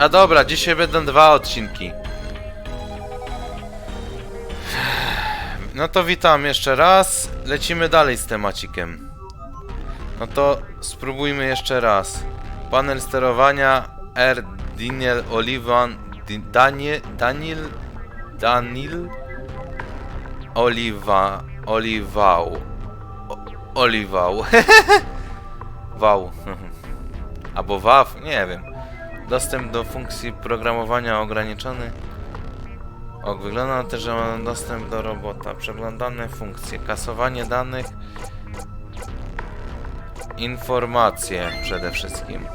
A dobra, dzisiaj będą dwa odcinki. No to witam jeszcze raz. Lecimy dalej z temacikiem. No to spróbujmy jeszcze raz. Panel sterowania R. Daniel Olivan. Daniel. Daniel. Daniel. Oliwa. Oliwał. Oliwał. Wał. Albo WAW, nie wiem. Dostęp do funkcji programowania ograniczony. O, wygląda na to, że mam dostęp do robota. Przeglądane funkcje, kasowanie danych. Informacje przede wszystkim.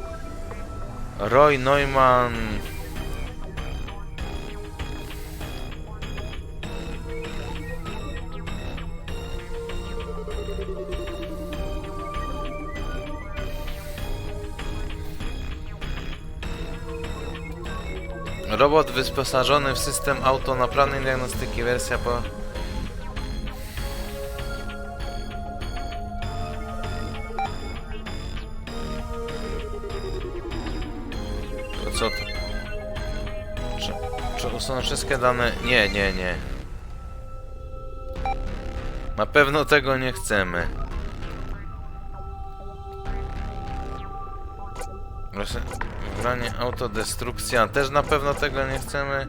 Roy Neumann. Robot wyposażony w system autonaprawnej diagnostyki, wersja po... To co to? Czy, czy usunąć wszystkie dane? Nie, nie, nie. Na pewno tego nie chcemy. Proszę, wybranie autodestrukcja, też na pewno tego nie chcemy.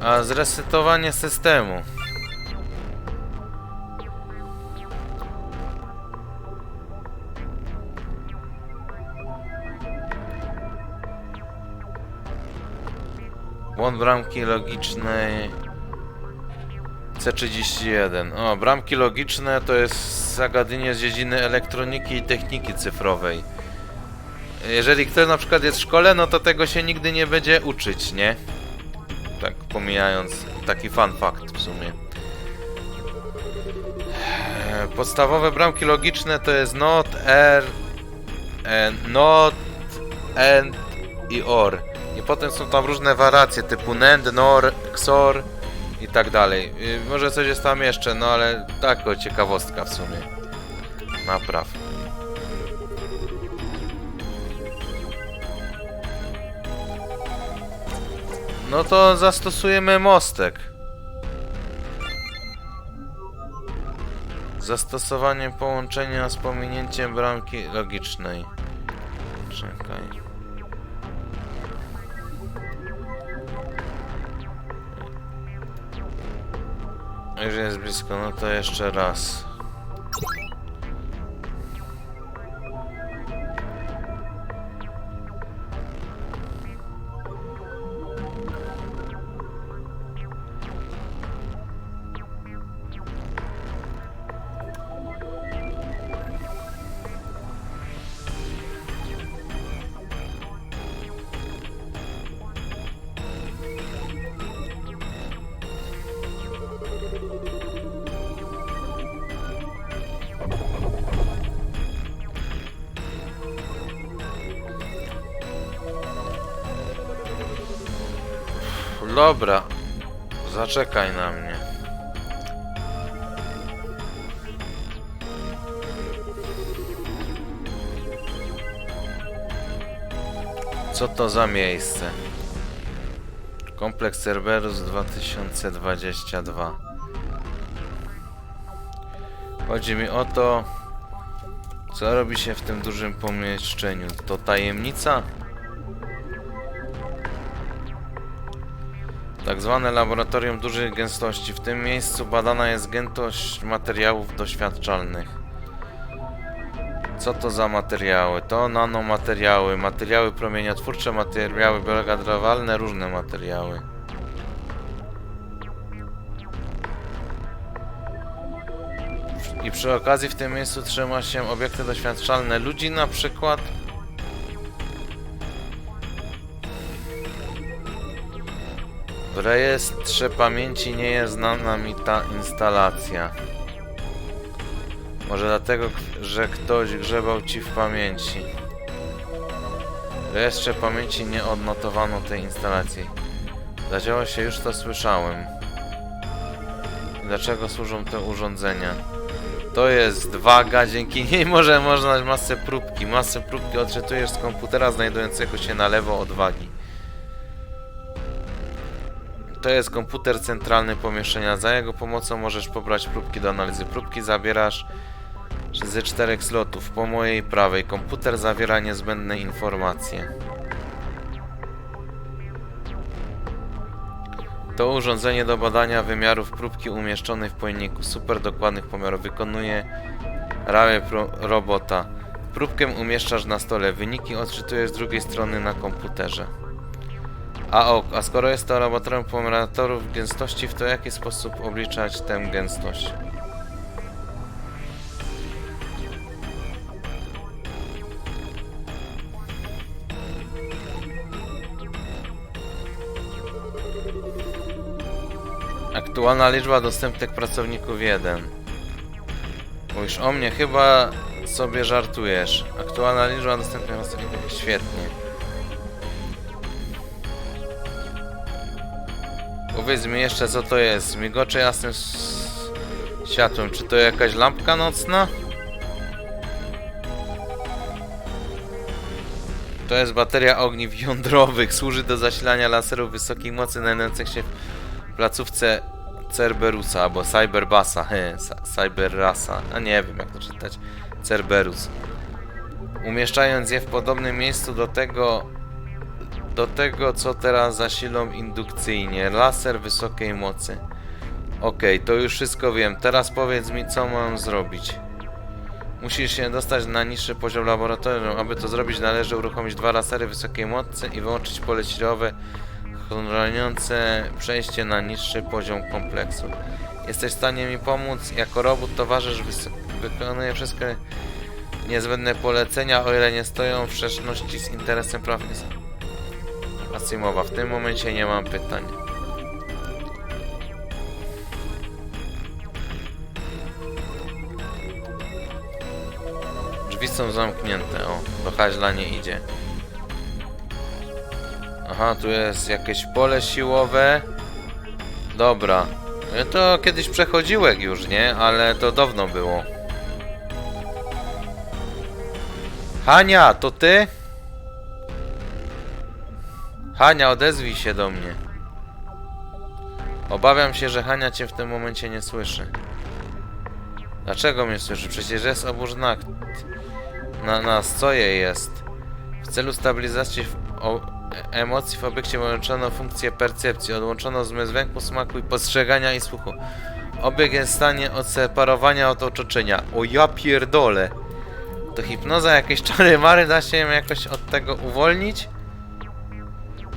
A zresetowanie systemu. Błąd bramki logicznej C31. O, bramki logiczne to jest zagadnienie z dziedziny elektroniki i techniki cyfrowej. Jeżeli ktoś na przykład jest w szkole, no to tego się nigdy nie będzie uczyć, nie? Tak pomijając taki fun fact w sumie. E, Podstawowe bramki logiczne to jest not, er, not, and i or. I potem są tam różne wariacje typu nend, nor, xor i tak dalej. Y, Może coś jest tam jeszcze, no ale tak o ciekawostka w sumie. Napraw. No to zastosujemy mostek. Zastosowanie połączenia z pominięciem bramki logicznej. Czekaj. Jeżeli jest blisko, no to jeszcze raz. Dobra. Zaczekaj na mnie. Co to za miejsce? Kompleks Cerberus 2022. Chodzi mi o to, co robi się w tym dużym pomieszczeniu. To tajemnica? Tak zwane laboratorium dużej gęstości. W tym miejscu badana jest gęstość materiałów doświadczalnych. Co to za materiały? To nanomateriały, materiały promieniotwórcze, materiały biodegradowalne, różne materiały. I przy okazji w tym miejscu trzyma się obiekty doświadczalne ludzi na przykład. W rejestrze pamięci nie jest znana mi ta instalacja. Może dlatego, że ktoś grzebał ci w pamięci. W rejestrze pamięci nie odnotowano tej instalacji. Zadziało się, już to słyszałem. Dlaczego służą te urządzenia? To jest waga, dzięki niej może można masę próbki. Masę próbki odczytujesz z komputera znajdującego się na lewo od wagi. To jest komputer centralny pomieszczenia. Za jego pomocą możesz pobrać próbki do analizy. Próbki zabierasz ze czterech slotów. Po mojej prawej komputer zawiera niezbędne informacje. To urządzenie do badania wymiarów próbki umieszczonej w pojemniku super dokładnych pomiarów wykonuje ramię robota. Próbkę umieszczasz na stole, wyniki odczytujesz z drugiej strony na komputerze. A, o, a skoro jest to laboratorium pomaratorów gęstości, w to jaki sposób obliczać tę gęstość? Aktualna liczba dostępnych pracowników 1. Mówisz o mnie, chyba sobie żartujesz. Aktualna liczba dostępnych pracowników świetnie. Powiedz mi jeszcze co to jest. Migocze jasnym światłem. Czy to jakaś lampka nocna? To jest bateria ogniw jądrowych. Służy do zasilania laserów wysokiej mocy znajdujących się w placówce Cerberusa albo Cyberbasa. Cyberrasa. A nie wiem jak to czytać. Cerberus. Umieszczając je w podobnym miejscu do tego do tego, co teraz zasilą indukcyjnie. Laser wysokiej mocy. Okej, to już wszystko wiem. Teraz powiedz mi, co mam zrobić. Musisz się dostać na niższy poziom laboratorium. Aby to zrobić, należy uruchomić dwa lasery wysokiej mocy i wyłączyć pole silowe chroniące przejście na niższy poziom kompleksu. Jesteś w stanie mi pomóc? Jako robot towarzysz wykonuje wszystkie niezbędne polecenia, o ile nie stoją w sprzeczności z interesem praw Asimowa. W tym momencie nie mam pytań. Drzwi są zamknięte. O, do haźla nie idzie. Aha, tu jest jakieś pole siłowe. Dobra. Ja to kiedyś przechodziłem już, nie? Ale to dawno było. Hania, to ty? Hania, odezwij się do mnie. Obawiam się, że Hania cię w tym momencie nie słyszy. Dlaczego mnie słyszy? Przecież jest oburzna. Na nas, co jej jest? W celu stabilizacji w emocji w obiekcie wyłączono funkcję percepcji, odłączono zmysł dźwięku, smaku i postrzegania i słuchu. Obiekt jest w stanie odseparowania od otoczenia. O ja pierdolę. To hipnoza, jakieś czary mary da się ją jakoś od tego uwolnić?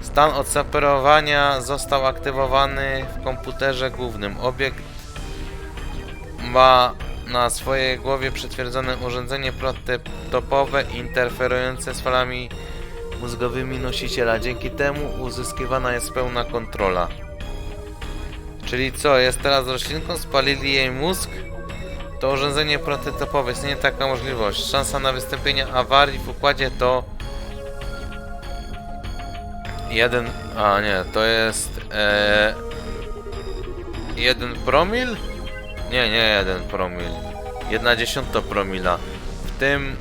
Stan odseparowania został aktywowany w komputerze głównym. Obiekt ma na swojej głowie przytwierdzone urządzenie prototypowe interferujące z falami mózgowymi nosiciela. Dzięki temu uzyskiwana jest pełna kontrola. Czyli co, jest teraz roślinką? Spalili jej mózg? To urządzenie prototypowe, istnieje taka możliwość. Szansa na wystąpienie awarii w układzie to... Jeden... A nie, to jest... E... Jeden promil? Nie, nie jeden promil. Jedna dziesiąta promila. W tym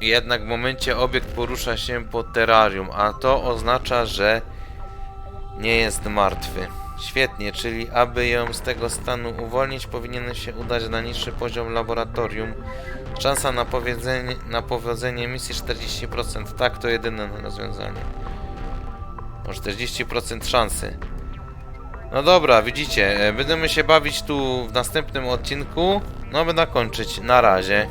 jednak momencie obiekt porusza się po terrarium, a to oznacza, że nie jest martwy. Świetnie, czyli aby ją z tego stanu uwolnić, powinienem się udać na niższy poziom laboratorium. Szansa na, na powodzenie misji 40%. Tak, to jedyne rozwiązanie. Może 40% szansy. No dobra, widzicie, e, będziemy się bawić tu w następnym odcinku. No, będę kończyć. Na razie.